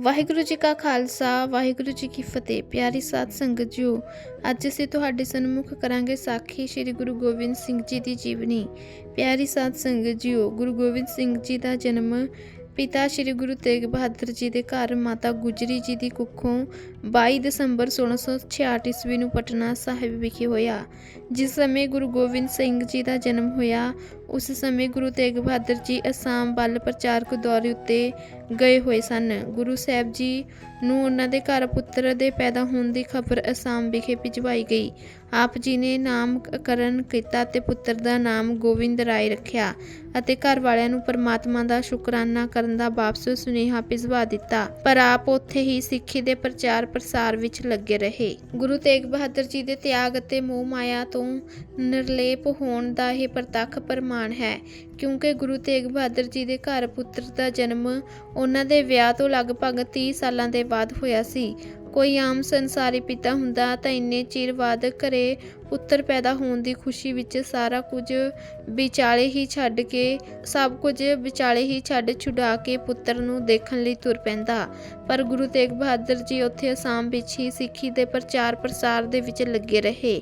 ਵਾਹਿਗੁਰੂ ਜੀ ਕਾ ਖਾਲਸਾ, ਵਾਹਿਗੁਰੂ ਜੀ ਕੀ ਫਤਿਹ। ਪਿਆਰੀ ਸਾਧ ਸੰਗਤ ਜੀਓ, ਅੱਜ ਅਸੀਂ ਤੁਹਾਡੇ ਸਨਮੁਖ ਕਰਾਂਗੇ ਸਾਖੀ ਸ੍ਰੀ ਗੁਰੂ ਗੋਬਿੰਦ ਸਿੰਘ ਜੀ ਦੀ ਜੀਵਨੀ। ਪਿਆਰੀ ਸਾਧ ਸੰਗਤ ਜੀਓ, ਗੁਰੂ ਗੋਬਿੰਦ ਸਿੰਘ ਜੀ ਦਾ ਜਨਮ ਪਿਤਾ ਸ੍ਰੀ ਗੁਰੂ ਤੇਗ ਬਹਾਦਰ ਜੀ ਦੇ ਘਰ ਮਾਤਾ ਗੁਜਰੀ ਜੀ ਦੀ ਕੁੱਖੋਂ 22 ਦਸੰਬਰ 1666 ਈਸਵੀ ਨੂੰ ਪਟਨਾ ਸਾਹਿਬ ਵਿਖੇ ਹੋਇਆ, ਜਿਸ ਸਮੇਂ ਗੁਰੂ ਗੋਬਿੰਦ ਸਿੰਘ ਜੀ ਦਾ ਜਨਮ ਹੋਇਆ, ਉਸ ਸਮੇਂ ਗੁਰੂ ਤੇਗ ਬਹਾਦਰ ਜੀ ਅਸਾਮ ਵੱਲ ਪ੍ਰਚਾਰਕ ਦੌਰੇ ਉੱਤੇ ਗਏ ਹੋਏ ਸਨ। ਗੁਰੂ ਸਾਹਿਬ ਜੀ ਨੂੰ ਉਹਨਾਂ ਦੇ ਘਰ ਪੁੱਤਰ ਦੇ ਪੈਦਾ ਹੋਣ ਦੀ ਖਬਰ ਅਸਾਮ ਵਿਖੇ ਭਿਜਵਾਈ ਗਈ। ਆਪ ਜੀ ਨੇ ਨਾਮਕਰਨ ਕੀਤਾ ਤੇ ਪੁੱਤਰ ਦਾ ਨਾਮ ਗੋਬਿੰਦ ਰਾਏ ਰੱਖਿਆ ਅਤੇ ਘਰ ਵਾਲਿਆਂ ਨੂੰ ਪਰਮਾਤਮਾ ਦਾ ਸ਼ੁਕਰਾਨਾ ਕਰਨ ਦਾ ਵਾਪਸ ਸੁਨੇਹਾ ਭਿਜਵਾ ਦਿੱਤਾ। ਪਰ ਆਪ ਉੱਥੇ ਹੀ ਸਿੱਖੀ ਦੇ ਪ੍ਰਚਾਰ ਪ੍ਰਸਾਰ ਵਿੱਚ ਲੱਗੇ ਰਹੇ। ਗੁਰੂ ਤੇਗ ਬਹਾਦਰ ਜੀ ਦੇ ਤਿਆਗ ਅਤੇ ਮੋਹ ਮਾਇਆ ਤੋਂ ਨਿਰਲੇਪ ਹੋਣ ਦਾ ਇਹ ਪ੍ਰਤੱਖ ਪ੍ਰਮਾਣ ਹੈ, ਕਿਉਂਕਿ ਗੁਰੂ ਤੇਗ ਬਹਾਦਰ ਜੀ ਦੇ ਘਰ ਪੁੱਤਰ ਦਾ ਜਨਮ ਉਹਨਾਂ ਦੇ ਵਿਆਹ ਤੋਂ ਲਗਭਗ 30 ਸਾਲਾਂ ਦੇ ਬਾਅਦ ਹੋਇਆ ਸੀ। ਕੋਈ ਆਮ ਸੰਸਾਰੀ ਪਿਤਾ ਹੁੰਦਾ ਤਾਂ ਇੰਨੇ ਚਿਰ ਬਾਅਦ ਘਰੇ ਪੁੱਤਰ ਪੈਦਾ ਹੋਣ ਦੀ ਖੁਸ਼ੀ ਵਿੱਚ ਸਾਰਾ ਕੁਝ ਵਿਚਾਲੇ ਹੀ ਛੱਡ ਕੇ, ਸਭ ਕੁਝ ਵਿਚਾਲੇ ਹੀ ਛੱਡ ਛੁਡਾ ਕੇ ਪੁੱਤਰ ਨੂੰ ਦੇਖਣ ਲਈ ਤੁਰ ਪੈਂਦਾ। ਪਰ ਗੁਰੂ ਤੇਗ ਬਹਾਦਰ ਜੀ ਉੱਥੇ ਅਸਾਮ ਵਿੱਚ ਹੀ ਸਿੱਖੀ ਦੇ ਪ੍ਰਚਾਰ ਪ੍ਰਸਾਰ ਦੇ ਵਿੱਚ ਲੱਗੇ ਰਹੇ।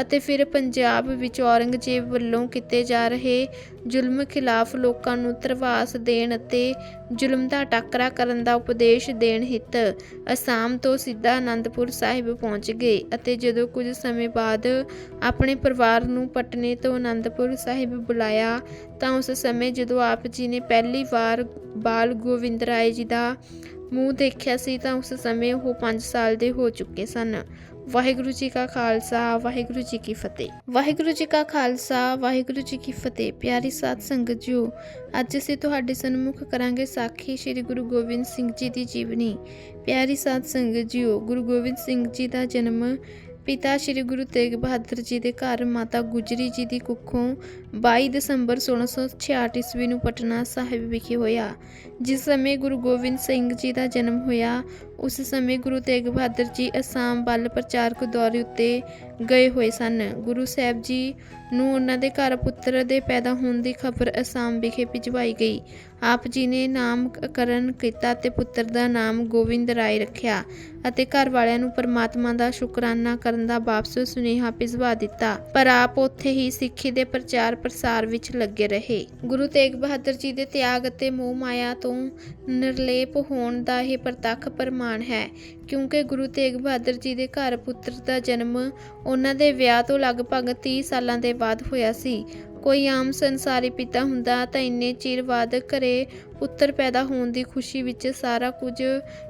ਅਤੇ ਫਿਰ ਪੰਜਾਬ ਵਿੱਚ ਔਰੰਗਜ਼ੇਬ ਵੱਲੋਂ ਕੀਤੇ ਜਾ ਰਹੇ ਜ਼ੁਲਮ ਖਿਲਾਫ ਲੋਕਾਂ ਨੂੰ ਧਰਵਾਸ ਦੇਣ ਅਤੇ ਜ਼ੁਲਮ ਦਾ ਟਾਕਰਾ ਕਰਨ ਦਾ ਉਪਦੇਸ਼ ਦੇਣ ਹਿੱਤ ਅਸਾਮ ਤੋਂ ਸਿੱਧਾ ਅਨੰਦਪੁਰ ਸਾਹਿਬ ਪਹੁੰਚ ਗਏ ਅਤੇ ਜਦੋਂ ਕੁਝ ਸਮੇਂ ਬਾਅਦ ਆਪਣੇ ਪਰਿਵਾਰ ਨੂੰ ਪਟਨੇ ਤੋਂ ਅਨੰਦਪੁਰ ਸਾਹਿਬ ਬੁਲਾਇਆ ਤਾਂ ਉਸ ਸਮੇਂ ਜਦੋਂ ਆਪ ਜੀ ਨੇ ਪਹਿਲੀ ਵਾਰ ਬਾਲ ਗੋਵਿੰਦ ਰਾਏ ਜੀ ਦਾ ਮੂੰਹ ਦੇਖਿਆ ਸੀ ਤਾਂ ਉਸ ਸਮੇਂ ਉਹ 5 ਸਾਲ ਦੇ ਹੋ ਚੁੱਕੇ ਸਨ। ਵਾਹਿਗੁਰੂ ਜੀ ਕਾ ਖਾਲਸਾ, ਵਾਹਿਗੁਰੂ ਜੀ ਕੀ ਫਤਿਹ। ਵਾਹਿਗੁਰੂ ਜੀ ਕਾ ਖਾਲਸਾ, ਵਾਹਿਗੁਰੂ ਜੀ ਕੀ ਫਤਿਹ। ਪਿਆਰੀ ਸਾਧ ਸੰਗਤ ਜੀਓ, ਅੱਜ ਅਸੀਂ ਤੁਹਾਡੇ ਸਨਮੁਖ ਕਰਾਂਗੇ ਸਾਖੀ ਸ੍ਰੀ ਗੁਰੂ ਗੋਬਿੰਦ ਸਿੰਘ ਜੀ ਦੀ ਜੀਵਨੀ। ਪਿਆਰੀ ਸਾਧ ਸੰਗਤ ਜੀਓ, ਗੁਰੂ ਗੋਬਿੰਦ ਸਿੰਘ ਜੀ ਦਾ ਜਨਮ ਪਿਤਾ ਸ੍ਰੀ ਗੁਰੂ ਤੇਗ ਬਹਾਦਰ ਜੀ ਦੇ ਘਰ ਮਾਤਾ ਗੁਜਰੀ ਜੀ ਦੀ ਕੁੱਖੋਂ 22 ਦਸੰਬਰ 1666 ਈਸਵੀ ਨੂੰ ਪਟਨਾ ਸਾਹਿਬ ਵਿਖੇ ਹੋਇਆ, ਜਿਸ ਸਮੇਂ ਗੁਰੂ ਗੋਬਿੰਦ ਸਿੰਘ ਜੀ ਦਾ ਜਨਮ ਹੋਇਆ, ਉਸ ਸਮੇਂ ਗੁਰੂ ਤੇਗ ਬਹਾਦਰ ਜੀ ਅਸਾਮ ਵੱਲ ਪ੍ਰਚਾਰਕ ਦੌਰੇ ਉੱਤੇ ਗਏ ਹੋਏ ਸਨ। ਗੁਰੂ ਸਾਹਿਬ ਜੀ ਨੂੰ ਉਹਨਾਂ ਦੇ ਘਰ ਪੁੱਤਰ ਦੇ ਪੈਦਾ ਹੋਣ ਦੀ ਖਬਰ ਅਸਾਮ ਵਿਖੇ ਭਿਜਵਾਈ ਗਈ। ਆਪ ਜੀ ਨੇ ਨਾਮਕਰਨ ਕੀਤਾ ਤੇ ਪੁੱਤਰ ਦਾ ਨਾਮ ਗੋਬਿੰਦ ਰਾਏ ਰੱਖਿਆ ਅਤੇ ਘਰ ਵਾਲਿਆਂ ਨੂੰ ਪਰਮਾਤਮਾ ਦਾ ਸ਼ੁਕਰਾਨਾ ਕਰਨ ਦਾ ਵਾਪਸ ਸੁਨੇਹਾ ਭਿਜਵਾ ਦਿੱਤਾ। ਪਰ ਆਪ ਉੱਥੇ ਹੀ ਸਿੱਖੀ ਦੇ ਪ੍ਰਚਾਰ ਪ੍ਰਸਾਰ ਵਿੱਚ ਲੱਗੇ ਰਹੇ। ਗੁਰੂ ਤੇਗ ਬਹਾਦਰ ਜੀ ਦੇ ਤਿਆਗ ਅਤੇ ਮੋਹ ਮਾਇਆ ਤੋਂ ਨਿਰਲੇਪ ਹੋਣ ਦਾ ਇਹ ਪ੍ਰਤੱਖ ਪ੍ਰਮਾਣ ਹੈ, ਕਿਉਂਕਿ ਗੁਰੂ ਤੇਗ ਬਹਾਦਰ ਜੀ ਦੇ ਘਰ ਪੁੱਤਰ ਦਾ ਜਨਮ ਉਹਨਾਂ ਦੇ ਵਿਆਹ ਤੋਂ ਲਗਭਗ 30 ਸਾਲਾਂ ਦੇ ਬਾਅਦ ਹੋਇਆ ਸੀ। ਕੋਈ ਆਮ ਸੰਸਾਰੀ ਪਿਤਾ ਹੁੰਦਾ ਤਾਂ ਇੰਨੇ ਚਿਰ ਬਾਅਦ ਘਰੇ ਪੁੱਤਰ ਪੈਦਾ ਹੋਣ ਦੀ ਖੁਸ਼ੀ ਵਿੱਚ ਸਾਰਾ ਕੁਝ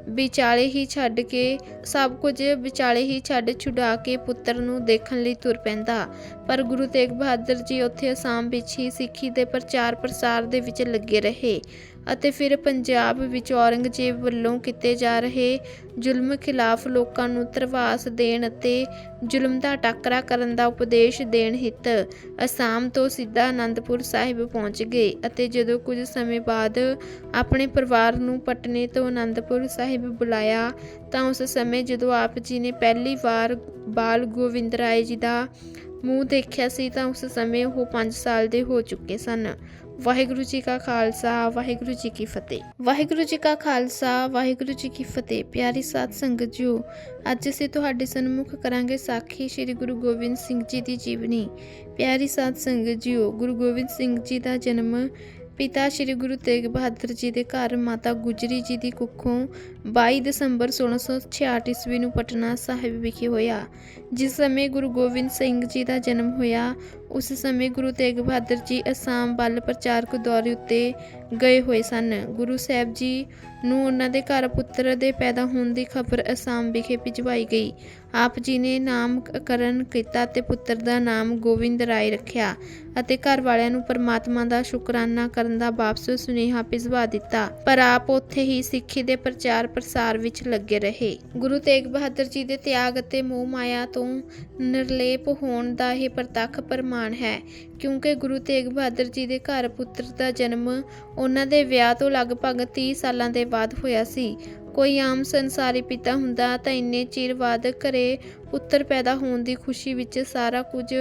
ਵਿਚਾਲੇ ਹੀ ਛੱਡ ਕੇ, ਸਭ ਕੁਝ ਵਿਚਾਲੇ ਹੀ ਛੱਡ ਛੁਡਾ ਕੇ ਪੁੱਤਰ ਨੂੰ ਦੇਖਣ ਲਈ ਤੁਰ ਪੈਂਦਾ। ਪਰ ਗੁਰੂ ਤੇਗ ਬਹਾਦਰ ਜੀ ਉੱਥੇ ਅਸਾਮ ਵਿੱਚ ਹੀ ਸਿੱਖੀ ਦੇ ਪ੍ਰਚਾਰ ਪ੍ਰਸਾਰ ਦੇ ਵਿੱਚ ਲੱਗੇ ਰਹੇ। ਅਤੇ ਫਿਰ ਪੰਜਾਬ ਵਿੱਚ ਔਰੰਗਜ਼ੇਬ ਵੱਲੋਂ ਕੀਤੇ ਜਾ ਰਹੇ ਜ਼ੁਲਮ ਖਿਲਾਫ ਲੋਕਾਂ ਨੂੰ ਧਰਵਾਸ ਦੇਣ ਅਤੇ ਜ਼ੁਲਮ ਦਾ ਟਾਕਰਾ ਕਰਨ ਦਾ ਉਪਦੇਸ਼ ਦੇਣ ਹਿੱਤ ਅਸਾਮ ਤੋਂ ਸਿੱਧਾ ਅਨੰਦਪੁਰ ਸਾਹਿਬ ਪਹੁੰਚ ਗਏ ਅਤੇ ਜਦੋਂ ਕੁਝ ਸਮੇਂ ਬਾਅਦ ਆਪਣੇ ਪਰਿਵਾਰ ਨੂੰ ਪਟਨੇ ਤੋਂ ਅਨੰਦਪੁਰ ਸਾਹਿਬ ਬੁਲਾਇਆ ਤਾਂ ਉਸ ਸਮੇਂ ਜਦੋਂ ਆਪ ਜੀ ਨੇ ਪਹਿਲੀ ਵਾਰ ਬਾਲ ਗੋਵਿੰਦ ਰਾਏ ਜੀ ਦਾ ਮੂੰਹ ਦੇਖਿਆ ਸੀ ਤਾਂ ਉਸ ਸਮੇਂ ਉਹ 5 ਸਾਲ ਦੇ ਹੋ ਚੁੱਕੇ ਸਨ। ਵਾਹਿਗੁਰੂ ਜੀ ਕਾ ਖਾਲਸਾ, ਵਾਹਿਗੁਰੂ ਜੀ ਕੀ ਫਤਿਹ। ਵਾਹਿਗੁਰੂ ਜੀ ਕਾ ਖਾਲਸਾ, ਵਾਹਿਗੁਰੂ ਜੀ ਕੀ ਫਤਿਹ, ਪਿਆਰੀ ਸਾਧ ਸੰਗਤ ਜੀਓ। ਅੱਜ ਅਸੀਂ ਤੁਹਾਡੇ ਸਨਮੁਖ ਕਰਾਂਗੇ ਸਾਖੀ ਸ੍ਰੀ ਗੁਰੂ ਗੋਬਿੰਦ ਸਿੰਘ ਜੀ ਦੀ ਜੀਵਨੀ। ਪਿਆਰੀ ਸਾਧ ਸੰਗਤ ਜੀਓ, ਗੁਰੂ ਗੋਬਿੰਦ ਸਿੰਘ ਜੀ ਦਾ ਜਨਮ ਪਿਤਾ ਸ੍ਰੀ ਗੁਰੂ ਤੇਗ ਬਹਾਦਰ ਜੀ ਦੇ ਘਰ ਮਾਤਾ ਗੁਜਰੀ ਜੀ ਦੀ ਕੁੱਖੋਂ 22 ਦਸੰਬਰ 1666 ਈਸਵੀ ਨੂੰ ਪਟਨਾ ਸਾਹਿਬ ਵਿਖੇ ਹੋਇਆ। ਜਿਸ ਸਮੇਂ ਗੁਰੂ ਗੋਬਿੰਦ ਸਿੰਘ ਜੀ ਦਾ ਜਨਮ ਹੋਇਆ ਉਸ ਸਮੇਂ ਗੁਰੂ ਤੇਗ ਬਹਾਦਰ ਜੀ ਅਸਾਮ ਵੱਲ ਪ੍ਰਚਾਰਕ ਦੌਰੇ ਉੱਤੇ ਗਏ ਹੋਏ ਸਨ। ਗੁਰੂ ਸਾਹਿਬ ਜੀ ਨੂੰ ਉਹਨਾਂ ਦੇ ਘਰ ਪੁੱਤਰ ਦੇ ਪੈਦਾ ਹੋਣ ਦੀ ਖਬਰ ਅਸਾਮ ਵਿਖੇ ਭਿਜਵਾਈ ਗਈ। ਆਪ ਜੀ ਨੇ ਨਾਮਕਰਨ ਕੀਤਾ ਤੇ ਪੁੱਤਰ ਦਾ ਨਾਮ ਗੋਬਿੰਦ ਰਾਏ ਰੱਖਿਆ ਅਤੇ ਘਰ ਵਾਲਿਆਂ ਨੂੰ ਪਰਮਾਤਮਾ ਦਾ ਸ਼ੁਕਰਾਨਾ ਕਰਨ ਦਾ ਵਾਪਸ ਸੁਨੇਹਾ ਭਿਜਵਾ ਦਿੱਤਾ। ਪਰ ਆਪ ਉੱਥੇ ਹੀ ਸਿੱਖੀ ਦੇ ਪ੍ਰਚਾਰ ਪ੍ਰਸਾਰ ਵਿੱਚ ਲੱਗੇ ਰਹੇ। ਗੁਰੂ ਤੇਗ ਬਹਾਦਰ ਜੀ ਦੇ ਤਿਆਗ ਅਤੇ ਮੋਹ ਮਾਇਆ ਤੋਂ ਨਿਰਲੇਪ ਹੋਣ ਦਾ ਇਹ ਪ੍ਰਤੱਖ ਪ੍ਰਮਾਣ ਹੈ। ਕਿਉਂਕਿ ਗੁਰੂ ਤੇਗ ਬਹਾਦਰ ਜੀ ਦੇ ਘਰ ਪੁੱਤਰ ਦਾ ਜਨਮ ਉਹਨਾਂ ਦੇ ਵਿਆਹ ਤੋਂ ਲਗਭਗ 30 ਸਾਲਾਂ ਦੇ ਬਾਅਦ ਹੋਇਆ ਸੀ। ਕੋਈ ਆਮ ਸੰਸਾਰੀ ਪਿਤਾ ਹੁੰਦਾ ਤਾਂ ਇੰਨੇ ਚਿਰ ਬਾਅਦ ਘਰੇ ਪੁੱਤਰ ਪੈਦਾ ਹੋਣ ਦੀ ਖੁਸ਼ੀ ਵਿੱਚ ਸਾਰਾ ਕੁਝ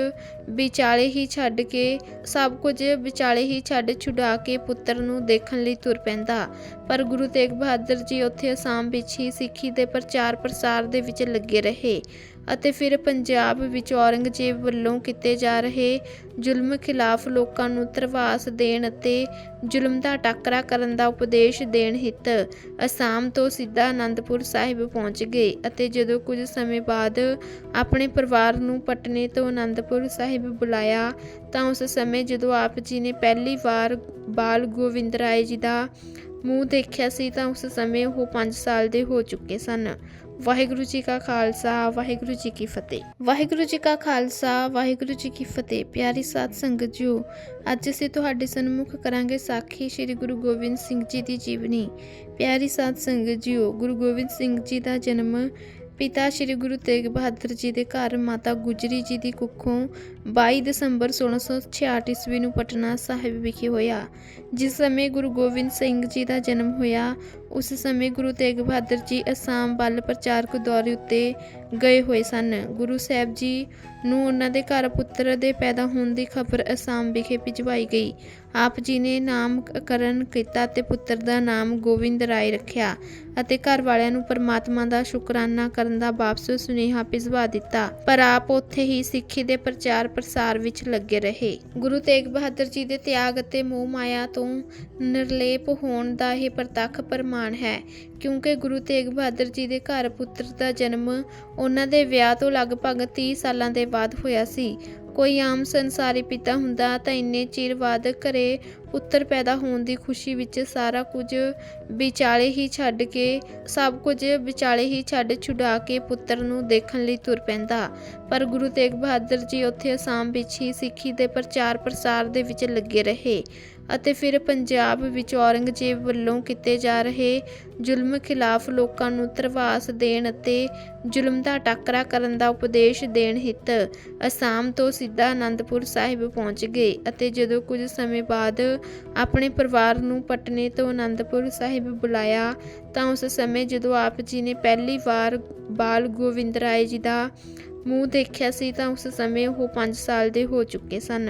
ਵਿਚਾਲੇ ਹੀ ਛੱਡ ਕੇ, ਸਭ ਕੁਝ ਵਿਚਾਲੇ ਹੀ ਛੱਡ ਛੁਡਾ ਕੇ ਪੁੱਤਰ ਨੂੰ ਦੇਖਣ ਲਈ ਤੁਰ ਪੈਂਦਾ। ਪਰ ਗੁਰੂ ਤੇਗ ਬਹਾਦਰ ਜੀ ਉੱਥੇ ਅਸਾਮ ਵਿੱਚ ਹੀ ਸਿੱਖੀ ਦੇ ਪ੍ਰਚਾਰ ਪ੍ਰਸਾਰ ਦੇ ਵਿੱਚ ਲੱਗੇ ਰਹੇ ਅਤੇ ਫਿਰ ਪੰਜਾਬ ਵਿੱਚ ਔਰੰਗਜ਼ੇਬ ਵੱਲੋਂ ਕੀਤੇ ਜਾ ਰਹੇ ਜ਼ੁਲਮ ਖਿਲਾਫ ਲੋਕਾਂ ਨੂੰ ਧਰਵਾਸ ਦੇਣ ਅਤੇ ਜ਼ੁਲਮ ਦਾ ਟਾਕਰਾ ਕਰਨ ਦਾ ਉਪਦੇਸ਼ ਦੇਣ ਹਿੱਤ ਅਸਾਮ ਤੋਂ ਸਿੱਧਾ ਅਨੰਦਪੁਰ ਸਾਹਿਬ ਪਹੁੰਚ ਗਏ ਅਤੇ ਜਦੋਂ ਕੁਝ ਸਮੇਂ ਬਾਅਦ ਆਪਣੇ ਪਰਿਵਾਰ ਨੂੰ ਪਟਨੇ ਤੋਂ ਅਨੰਦਪੁਰ ਸਾਹਿਬ ਬੁਲਾਇਆ ਤਾਂ ਉਸ ਸਮੇਂ ਜਦੋਂ ਆਪ ਜੀ ਨੇ ਪਹਿਲੀ ਵਾਰ ਬਾਲ ਗੋਵਿੰਦ ਰਾਏ ਜੀ ਦਾ ਮੂੰਹ ਦੇਖਿਆ ਸੀ ਤਾਂ ਉਸ ਸਮੇਂ ਉਹ 5 ਸਾਲ ਦੇ ਹੋ ਚੁੱਕੇ ਸਨ। ਵਾਹਿਗੁਰੂ ਜੀ ਕਾ ਖਾਲਸਾ, ਵਾਹਿਗੁਰੂ ਜੀ ਕੀ ਫਤਿਹ। ਵਾਹਿਗੁਰੂ ਜੀ ਕਾ ਖਾਲਸਾ, ਵਾਹਿਗੁਰੂ ਜੀ ਕੀ ਫਤਿਹ। ਪਿਆਰੀ ਸਾਧ ਸੰਗਤ ਜੀਓ, ਅੱਜ ਅਸੀਂ ਤੁਹਾਡੇ ਸਨਮੁਖ ਕਰਾਂਗੇ ਸਾਖੀ ਸ੍ਰੀ ਗੁਰੂ ਗੋਬਿੰਦ ਸਿੰਘ ਜੀ ਦੀ ਜੀਵਨੀ। ਪਿਆਰੀ ਸਾਧ ਸੰਗਤ ਜੀਓ, ਗੁਰੂ ਗੋਬਿੰਦ ਸਿੰਘ ਜੀ ਦਾ ਜਨਮ ਪਿਤਾ ਸ੍ਰੀ ਗੁਰੂ ਤੇਗ ਬਹਾਦਰ ਜੀ ਦੇ ਘਰ ਮਾਤਾ ਗੁਜਰੀ ਜੀ ਦੀ ਕੁੱਖੋਂ 22 ਦਸੰਬਰ 1666 ਈਸਵੀ ਨੂੰ ਪਟਨਾ ਸਾਹਿਬ ਵਿਖੇ ਹੋਇਆ। ਜਿਸ ਸਮੇਂ ਗੁਰੂ ਗੋਬਿੰਦ ਸਿੰਘ ਜੀ ਦਾ ਜਨਮ ਹੋਇਆ ਉਸ ਸਮੇਂ ਗੁਰੂ ਤੇਗ ਬਹਾਦਰ ਜੀ ਅਸਾਮ ਵੱਲ ਪ੍ਰਚਾਰਕ ਦੌਰੇ ਉੱਤੇ ਗਏ ਹੋਏ ਸਨ। ਗੁਰੂ ਸਾਹਿਬ ਜੀ ਨੂੰ ਉਹਨਾਂ ਦੇ ਘਰ ਪੁੱਤਰ ਦੇ ਪੈਦਾ ਹੋਣ ਦੀ ਖਬਰ ਅਸਾਮ ਵਿਖੇ ਭਿਜਵਾਈ ਗਈ। ਆਪ ਜੀ ਨੇ ਨਾਮਕਰਨ ਕੀਤਾ ਤੇ ਪੁੱਤਰ ਦਾ ਨਾਮ ਗੋਬਿੰਦ ਰਾਏ ਰੱਖਿਆ ਅਤੇ ਘਰ ਵਾਲਿਆਂ ਨੂੰ ਪਰਮਾਤਮਾ ਦਾ ਸ਼ੁਕਰਾਨਾ ਕਰਨ ਦਾ ਵਾਪਸ ਸੁਨੇਹਾ ਭਿਜਵਾ ਦਿੱਤਾ। ਪਰ ਆਪ ਉੱਥੇ ਹੀ ਸਿੱਖੀ ਦੇ ਪ੍ਰਚਾਰ ਪ੍ਰਸਾਰ ਵਿੱਚ ਲੱਗੇ ਰਹੇ। ਗੁਰੂ ਤੇਗ ਬਹਾਦਰ ਜੀ ਦੇ ਤਿਆਗ ਅਤੇ ਮੋਹ ਮਾਇਆ ਤੋਂ ਨਿਰਲੇਪ ਹੋਣ ਦਾ ਇਹ ਪ੍ਰਤੱਖ ਪ੍ਰਮਾਣ ਹੈ, ਕਿਉਂਕਿ ਗੁਰੂ ਤੇਗ ਬਹਾਦਰ ਜੀ ਦੇ ਘਰ ਪੁੱਤਰ ਦਾ ਜਨਮ ਉਹਨਾਂ ਦੇ ਵਿਆਹ ਤੋਂ ਲਗਭਗ 30 ਸਾਲਾਂ ਦੇ ਬਾਅਦ ਹੋਇਆ ਸੀ। ਕੋਈ ਆਮ ਸੰਸਾਰੀ ਪਿਤਾ ਹੁੰਦਾ ਤਾਂ ਇੰਨੇ ਚਿਰ ਬਾਅਦ ਘਰੇ ਪੁੱਤਰ ਪੈਦਾ ਹੋਣ ਦੀ ਖੁਸ਼ੀ ਵਿੱਚ ਸਾਰਾ ਕੁਝ ਵਿਚਾਲੇ ਹੀ ਛੱਡ ਕੇ, ਸਭ ਕੁਝ ਵਿਚਾਲੇ ਹੀ ਛੱਡ ਛੁਡਾ ਕੇ ਪੁੱਤਰ ਨੂੰ ਦੇਖਣ ਲਈ ਤੁਰ ਪੈਂਦਾ। ਪਰ ਗੁਰੂ ਤੇਗ ਬਹਾਦਰ ਜੀ ਉੱਥੇ ਅਸਾਮ ਵਿੱਚ ਹੀ ਸਿੱਖੀ ਦੇ ਪ੍ਰਚਾਰ ਪ੍ਰਸਾਰ ਦੇ ਵਿੱਚ ਲੱਗੇ ਰਹੇ। ਅਤੇ ਫਿਰ ਪੰਜਾਬ ਵਿੱਚ ਔਰੰਗਜ਼ੇਬ ਵੱਲੋਂ ਕੀਤੇ ਜਾ ਰਹੇ ਜ਼ੁਲਮ ਖਿਲਾਫ ਲੋਕਾਂ ਨੂੰ ਧਰਵਾਸ ਦੇਣ ਅਤੇ ਜ਼ੁਲਮ ਦਾ ਟਾਕਰਾ ਕਰਨ ਦਾ ਉਪਦੇਸ਼ ਦੇਣ ਹਿੱਤ ਅਸਾਮ ਤੋਂ ਸਿੱਧਾ ਅਨੰਦਪੁਰ ਸਾਹਿਬ ਪਹੁੰਚ ਗਏ ਅਤੇ ਜਦੋਂ ਕੁਝ ਸਮੇਂ ਬਾਅਦ ਆਪਣੇ ਪਰਿਵਾਰ ਨੂੰ ਪਟਨੇ ਤੋਂ ਅਨੰਦਪੁਰ ਸਾਹਿਬ ਬੁਲਾਇਆ ਤਾਂ ਉਸ ਸਮੇਂ ਜਦੋਂ ਆਪ ਜੀ ਨੇ ਪਹਿਲੀ ਵਾਰ ਬਾਲ ਗੋਵਿੰਦ ਰਾਏ ਜੀ ਦਾ ਮੂੰਹ ਦੇਖਿਆ ਸੀ ਤਾਂ ਉਸ ਸਮੇਂ ਉਹ 5 ਸਾਲ ਦੇ ਹੋ ਚੁੱਕੇ ਸਨ।